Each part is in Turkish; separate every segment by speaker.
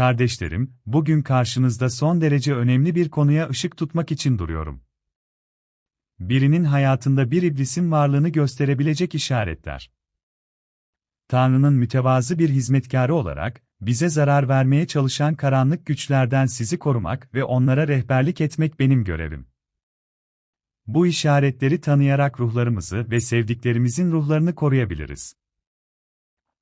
Speaker 1: Kardeşlerim, bugün karşınızda son derece önemli bir konuya ışık tutmak için duruyorum. Birinin hayatında bir iblisin varlığını gösterebilecek işaretler. Tanrı'nın mütevazı bir hizmetkarı olarak, bize zarar vermeye çalışan karanlık güçlerden sizi korumak ve onlara rehberlik etmek benim görevim. Bu işaretleri tanıyarak ruhlarımızı ve sevdiklerimizin ruhlarını koruyabiliriz.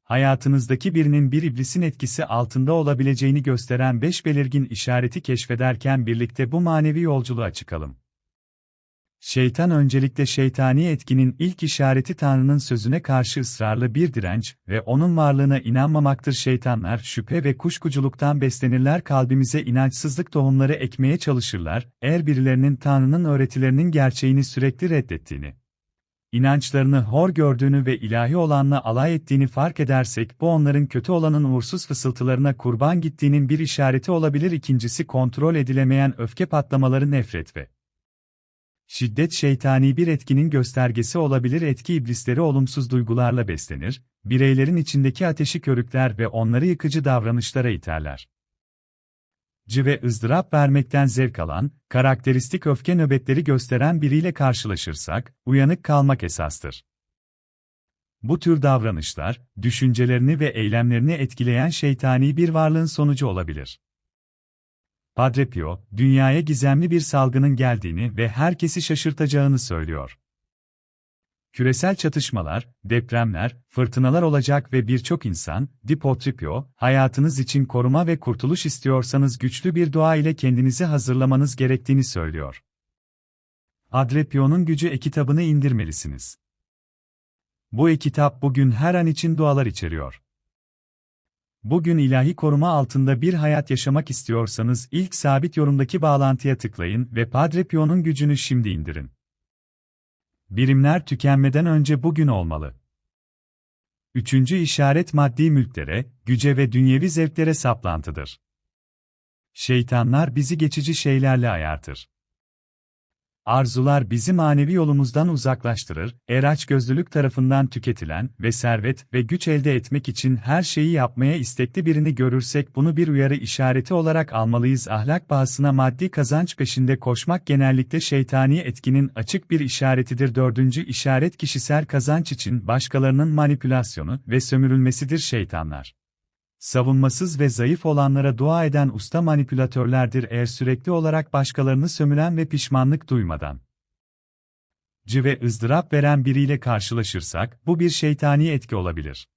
Speaker 1: Hayatınızdaki birinin bir iblisin etkisi altında olabileceğini gösteren beş belirgin işareti keşfederken birlikte bu manevi yolculuğa çıkalım. Şeytan öncelikle şeytani etkinin ilk işareti Tanrı'nın sözüne karşı ısrarlı bir direnç ve onun varlığına inanmamaktır. Şeytanlar şüphe ve kuşkuculuktan beslenirler kalbimize inançsızlık tohumları ekmeye çalışırlar, eğer birilerinin Tanrı'nın öğretilerinin gerçeğini sürekli reddettiğini, inançlarını hor gördüğünü ve ilahi olanla alay ettiğini fark edersek bu onların kötü olanın uğursuz fısıltılarına kurban gittiğinin bir işareti olabilir. İkincisi kontrol edilemeyen öfke patlamaları nefret ve Şiddet şeytani bir etkinin göstergesi olabilir etki iblisleri olumsuz duygularla beslenir, bireylerin içindeki ateşi körükler ve onları yıkıcı davranışlara iterler. Ve ızdırap vermekten zevk alan, karakteristik öfke nöbetleri gösteren biriyle karşılaşırsak, uyanık kalmak esastır. Bu tür davranışlar, düşüncelerini ve eylemlerini etkileyen şeytani bir varlığın sonucu olabilir. Padre Pio, dünyaya gizemli bir salgının geldiğini ve herkesi şaşırtacağını söylüyor. Küresel çatışmalar, depremler, fırtınalar olacak ve birçok insan, Dipotripio, hayatınız için koruma ve kurtuluş istiyorsanız güçlü bir dua ile kendinizi hazırlamanız gerektiğini söylüyor. Adrepio'nun gücü e-kitabını indirmelisiniz. Bu e-kitap bugün her an için dualar içeriyor. Bugün ilahi koruma altında bir hayat yaşamak istiyorsanız ilk sabit yorumdaki bağlantıya tıklayın ve Padre Pio'nun gücünü şimdi indirin. Birimler tükenmeden önce bugün olmalı. Üçüncü işaret maddi mülklere, güce ve dünyevi zevklere saplantıdır. Şeytanlar bizi geçici şeylerle ayartır. Arzular bizi manevi yolumuzdan uzaklaştırır, eraç gözlülük tarafından tüketilen ve servet ve güç elde etmek için her şeyi yapmaya istekli birini görürsek bunu bir uyarı işareti olarak almalıyız. Ahlak bahasına maddi kazanç peşinde koşmak genellikle şeytani etkinin açık bir işaretidir. Dördüncü işaret kişisel kazanç için başkalarının manipülasyonu ve sömürülmesidir şeytanlar. Savunmasız ve zayıf olanlara dua eden usta manipülatörlerdir eğer sürekli olarak başkalarını sömüren ve pişmanlık duymadan. Cı ve ızdırap veren biriyle karşılaşırsak, bu bir şeytani etki olabilir.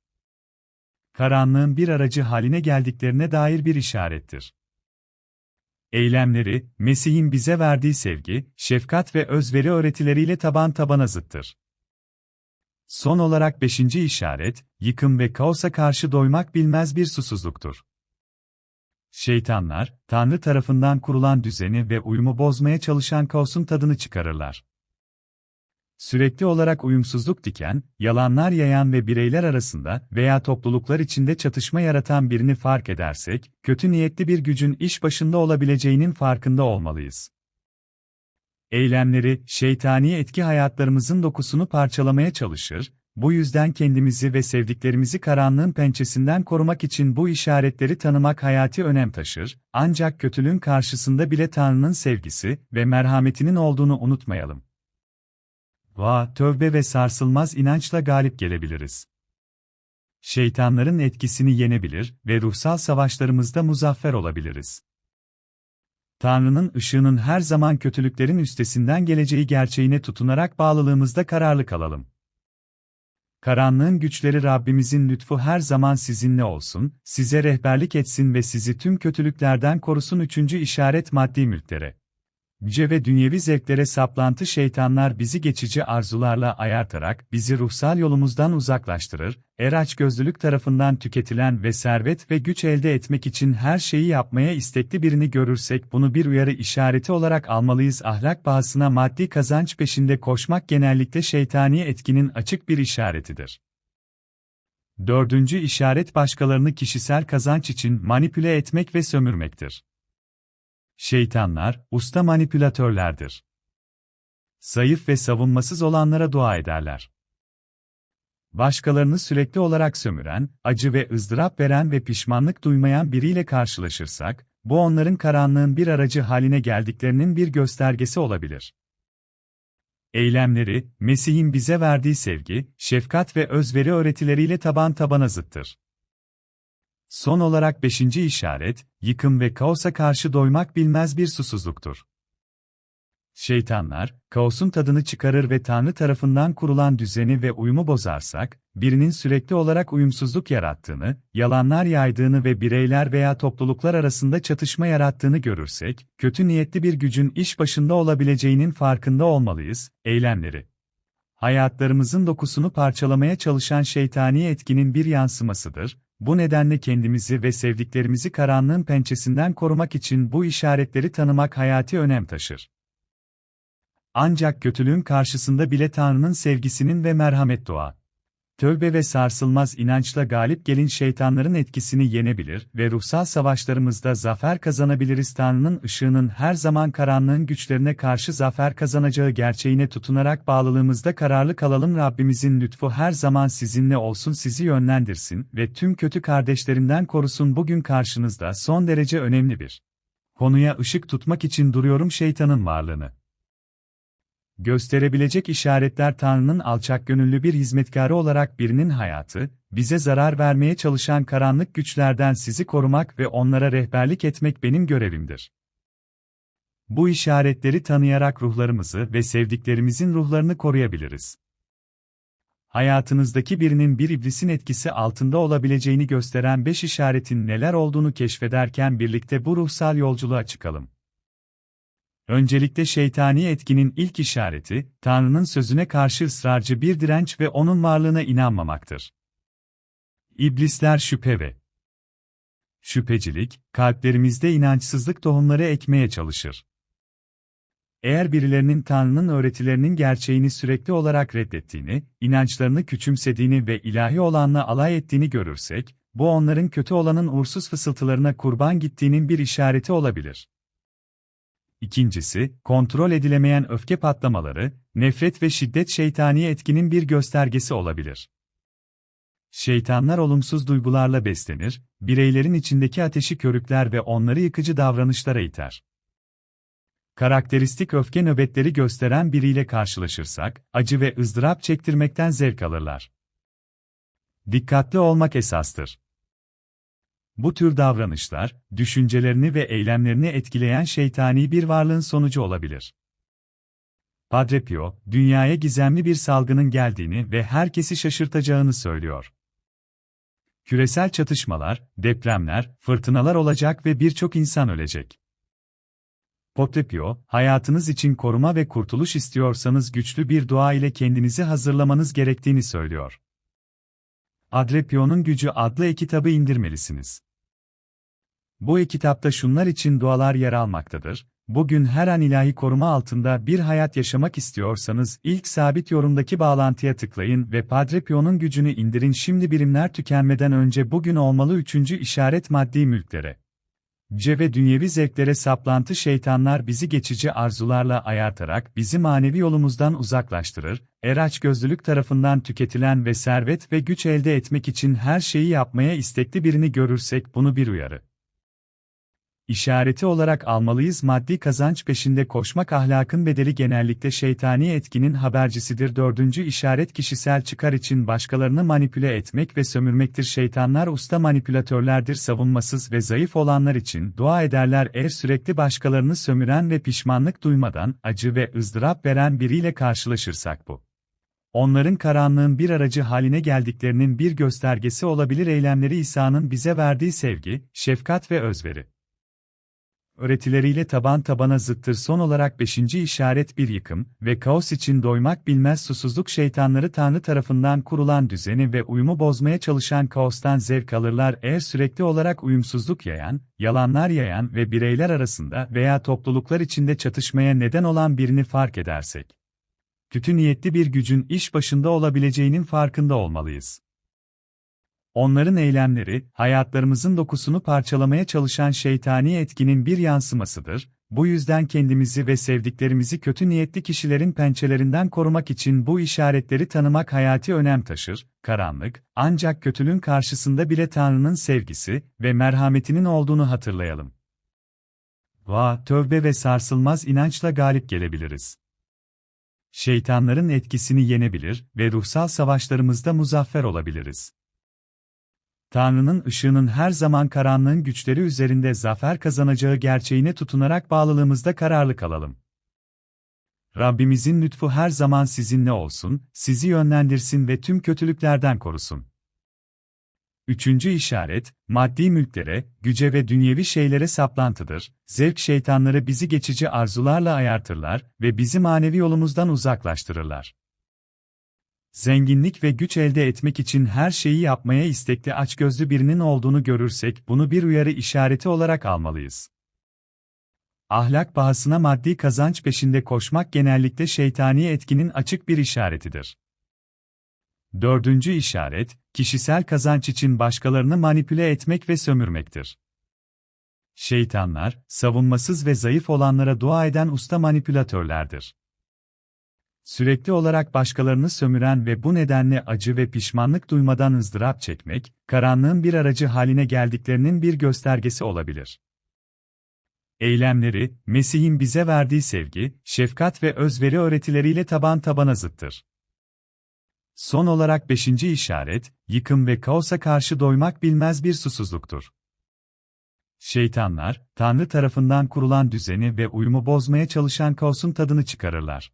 Speaker 1: Karanlığın bir aracı haline geldiklerine dair bir işarettir. Eylemleri, Mesih'in bize verdiği sevgi, şefkat ve özveri öğretileriyle taban tabana zıttır. Son olarak beşinci işaret, yıkım ve kaosa karşı doymak bilmez bir susuzluktur. Şeytanlar, Tanrı tarafından kurulan düzeni ve uyumu bozmaya çalışan kaosun tadını çıkarırlar. Sürekli olarak uyumsuzluk diken, yalanlar yayan ve bireyler arasında veya topluluklar içinde çatışma yaratan birini fark edersek, kötü niyetli bir gücün iş başında olabileceğinin farkında olmalıyız eylemleri, şeytani etki hayatlarımızın dokusunu parçalamaya çalışır, bu yüzden kendimizi ve sevdiklerimizi karanlığın pençesinden korumak için bu işaretleri tanımak hayati önem taşır, ancak kötülüğün karşısında bile Tanrı'nın sevgisi ve merhametinin olduğunu unutmayalım. Va, tövbe ve sarsılmaz inançla galip gelebiliriz. Şeytanların etkisini yenebilir ve ruhsal savaşlarımızda muzaffer olabiliriz. Tanrı'nın ışığının her zaman kötülüklerin üstesinden geleceği gerçeğine tutunarak bağlılığımızda kararlı kalalım. Karanlığın güçleri Rabbimizin lütfu her zaman sizinle olsun, size rehberlik etsin ve sizi tüm kötülüklerden korusun. Üçüncü işaret maddi mülklere. Yüce ve dünyevi zevklere saplantı şeytanlar bizi geçici arzularla ayartarak bizi ruhsal yolumuzdan uzaklaştırır, eraç gözlülük tarafından tüketilen ve servet ve güç elde etmek için her şeyi yapmaya istekli birini görürsek bunu bir uyarı işareti olarak almalıyız. Ahlak bahasına maddi kazanç peşinde koşmak genellikle şeytani etkinin açık bir işaretidir. Dördüncü işaret başkalarını kişisel kazanç için manipüle etmek ve sömürmektir. Şeytanlar, usta manipülatörlerdir. Zayıf ve savunmasız olanlara dua ederler. başkalarını sürekli olarak sömüren, acı ve ızdırap veren ve pişmanlık duymayan biriyle karşılaşırsak, bu onların karanlığın bir aracı haline geldiklerinin bir göstergesi olabilir. Eylemleri, Mesih'in bize verdiği sevgi, şefkat ve özveri öğretileriyle taban tabana zıttır. Son olarak beşinci işaret, yıkım ve kaosa karşı doymak bilmez bir susuzluktur. Şeytanlar, kaosun tadını çıkarır ve Tanrı tarafından kurulan düzeni ve uyumu bozarsak, birinin sürekli olarak uyumsuzluk yarattığını, yalanlar yaydığını ve bireyler veya topluluklar arasında çatışma yarattığını görürsek, kötü niyetli bir gücün iş başında olabileceğinin farkında olmalıyız, eylemleri. Hayatlarımızın dokusunu parçalamaya çalışan şeytani etkinin bir yansımasıdır, bu nedenle kendimizi ve sevdiklerimizi karanlığın pençesinden korumak için bu işaretleri tanımak hayati önem taşır. Ancak kötülüğün karşısında bile Tanrı'nın sevgisinin ve merhamet doğa. Tövbe ve sarsılmaz inançla galip gelin şeytanların etkisini yenebilir ve ruhsal savaşlarımızda zafer kazanabiliriz. Tanrı'nın ışığının her zaman karanlığın güçlerine karşı zafer kazanacağı gerçeğine tutunarak bağlılığımızda kararlı kalalım. Rabbimizin lütfu her zaman sizinle olsun, sizi yönlendirsin ve tüm kötü kardeşlerinden korusun. Bugün karşınızda son derece önemli bir konuya ışık tutmak için duruyorum şeytanın varlığını gösterebilecek işaretler Tanrı'nın alçak gönüllü bir hizmetkarı olarak birinin hayatı, bize zarar vermeye çalışan karanlık güçlerden sizi korumak ve onlara rehberlik etmek benim görevimdir. Bu işaretleri tanıyarak ruhlarımızı ve sevdiklerimizin ruhlarını koruyabiliriz. Hayatınızdaki birinin bir iblisin etkisi altında olabileceğini gösteren beş işaretin neler olduğunu keşfederken birlikte bu ruhsal yolculuğa çıkalım. Öncelikle şeytani etkinin ilk işareti, Tanrı'nın sözüne karşı ısrarcı bir direnç ve onun varlığına inanmamaktır. İblisler şüphe ve şüphecilik, kalplerimizde inançsızlık tohumları ekmeye çalışır. Eğer birilerinin Tanrı'nın öğretilerinin gerçeğini sürekli olarak reddettiğini, inançlarını küçümsediğini ve ilahi olanla alay ettiğini görürsek, bu onların kötü olanın uğursuz fısıltılarına kurban gittiğinin bir işareti olabilir. İkincisi, kontrol edilemeyen öfke patlamaları, nefret ve şiddet şeytani etkinin bir göstergesi olabilir. Şeytanlar olumsuz duygularla beslenir, bireylerin içindeki ateşi körükler ve onları yıkıcı davranışlara iter. Karakteristik öfke nöbetleri gösteren biriyle karşılaşırsak, acı ve ızdırap çektirmekten zevk alırlar. Dikkatli olmak esastır. Bu tür davranışlar, düşüncelerini ve eylemlerini etkileyen şeytani bir varlığın sonucu olabilir. Padre Pio, dünyaya gizemli bir salgının geldiğini ve herkesi şaşırtacağını söylüyor. Küresel çatışmalar, depremler, fırtınalar olacak ve birçok insan ölecek. Padre Pio, hayatınız için koruma ve kurtuluş istiyorsanız güçlü bir dua ile kendinizi hazırlamanız gerektiğini söylüyor. Adrepio'nun Gücü adlı e-kitabı indirmelisiniz. Bu e-kitapta şunlar için dualar yer almaktadır. Bugün her an ilahi koruma altında bir hayat yaşamak istiyorsanız ilk sabit yorumdaki bağlantıya tıklayın ve Padre Pio'nun gücünü indirin şimdi birimler tükenmeden önce bugün olmalı üçüncü işaret maddi mülklere. C ve dünyevi zevklere saplantı şeytanlar bizi geçici arzularla ayartarak bizi manevi yolumuzdan uzaklaştırır, eraç gözlülük tarafından tüketilen ve servet ve güç elde etmek için her şeyi yapmaya istekli birini görürsek bunu bir uyarı işareti olarak almalıyız maddi kazanç peşinde koşmak ahlakın bedeli genellikle şeytani etkinin habercisidir. Dördüncü işaret kişisel çıkar için başkalarını manipüle etmek ve sömürmektir. Şeytanlar usta manipülatörlerdir savunmasız ve zayıf olanlar için dua ederler eğer sürekli başkalarını sömüren ve pişmanlık duymadan acı ve ızdırap veren biriyle karşılaşırsak bu. Onların karanlığın bir aracı haline geldiklerinin bir göstergesi olabilir eylemleri İsa'nın bize verdiği sevgi, şefkat ve özveri öğretileriyle taban tabana zıttır. Son olarak beşinci işaret bir yıkım ve kaos için doymak bilmez susuzluk şeytanları Tanrı tarafından kurulan düzeni ve uyumu bozmaya çalışan kaostan zevk alırlar eğer sürekli olarak uyumsuzluk yayan, yalanlar yayan ve bireyler arasında veya topluluklar içinde çatışmaya neden olan birini fark edersek. Kötü niyetli bir gücün iş başında olabileceğinin farkında olmalıyız. Onların eylemleri, hayatlarımızın dokusunu parçalamaya çalışan şeytani etkinin bir yansımasıdır, Bu yüzden kendimizi ve sevdiklerimizi kötü niyetli kişilerin pençelerinden korumak için bu işaretleri tanımak hayati önem taşır. Karanlık, ancak kötülüğün karşısında bile Tanrı'nın sevgisi ve merhametinin olduğunu hatırlayalım. Va, tövbe ve sarsılmaz inançla galip gelebiliriz. Şeytanların etkisini yenebilir ve ruhsal savaşlarımızda muzaffer olabiliriz. Tanrı'nın ışığının her zaman karanlığın güçleri üzerinde zafer kazanacağı gerçeğine tutunarak bağlılığımızda kararlı kalalım. Rabbimizin lütfu her zaman sizinle olsun, sizi yönlendirsin ve tüm kötülüklerden korusun. Üçüncü işaret, maddi mülklere, güce ve dünyevi şeylere saplantıdır. Zevk şeytanları bizi geçici arzularla ayartırlar ve bizi manevi yolumuzdan uzaklaştırırlar. Zenginlik ve güç elde etmek için her şeyi yapmaya istekli açgözlü birinin olduğunu görürsek bunu bir uyarı işareti olarak almalıyız. Ahlak bahasına maddi kazanç peşinde koşmak genellikle şeytani etkinin açık bir işaretidir. Dördüncü işaret, kişisel kazanç için başkalarını manipüle etmek ve sömürmektir. Şeytanlar, savunmasız ve zayıf olanlara dua eden usta manipülatörlerdir. Sürekli olarak başkalarını sömüren ve bu nedenle acı ve pişmanlık duymadan ızdırap çekmek, karanlığın bir aracı haline geldiklerinin bir göstergesi olabilir. Eylemleri, Mesih'in bize verdiği sevgi, şefkat ve özveri öğretileriyle taban tabana zıttır. Son olarak beşinci işaret, yıkım ve kaosa karşı doymak bilmez bir susuzluktur. Şeytanlar, Tanrı tarafından kurulan düzeni ve uyumu bozmaya çalışan kaosun tadını çıkarırlar.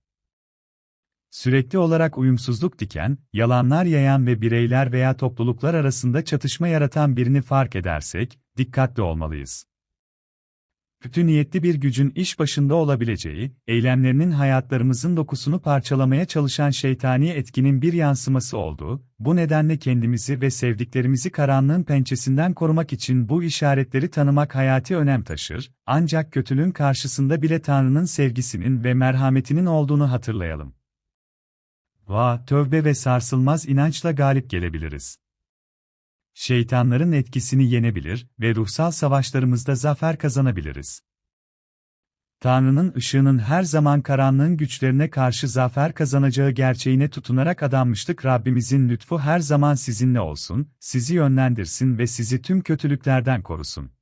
Speaker 1: Sürekli olarak uyumsuzluk diken, yalanlar yayan ve bireyler veya topluluklar arasında çatışma yaratan birini fark edersek, dikkatli olmalıyız. Kötü niyetli bir gücün iş başında olabileceği, eylemlerinin hayatlarımızın dokusunu parçalamaya çalışan şeytani etkinin bir yansıması olduğu, bu nedenle kendimizi ve sevdiklerimizi karanlığın pençesinden korumak için bu işaretleri tanımak hayati önem taşır, ancak kötülüğün karşısında bile Tanrı'nın sevgisinin ve merhametinin olduğunu hatırlayalım. Va, tövbe ve sarsılmaz inançla galip gelebiliriz. Şeytanların etkisini yenebilir ve ruhsal savaşlarımızda zafer kazanabiliriz. Tanrı'nın ışığının her zaman karanlığın güçlerine karşı zafer kazanacağı gerçeğine tutunarak adanmıştık Rabbimizin lütfu her zaman sizinle olsun, sizi yönlendirsin ve sizi tüm kötülüklerden korusun.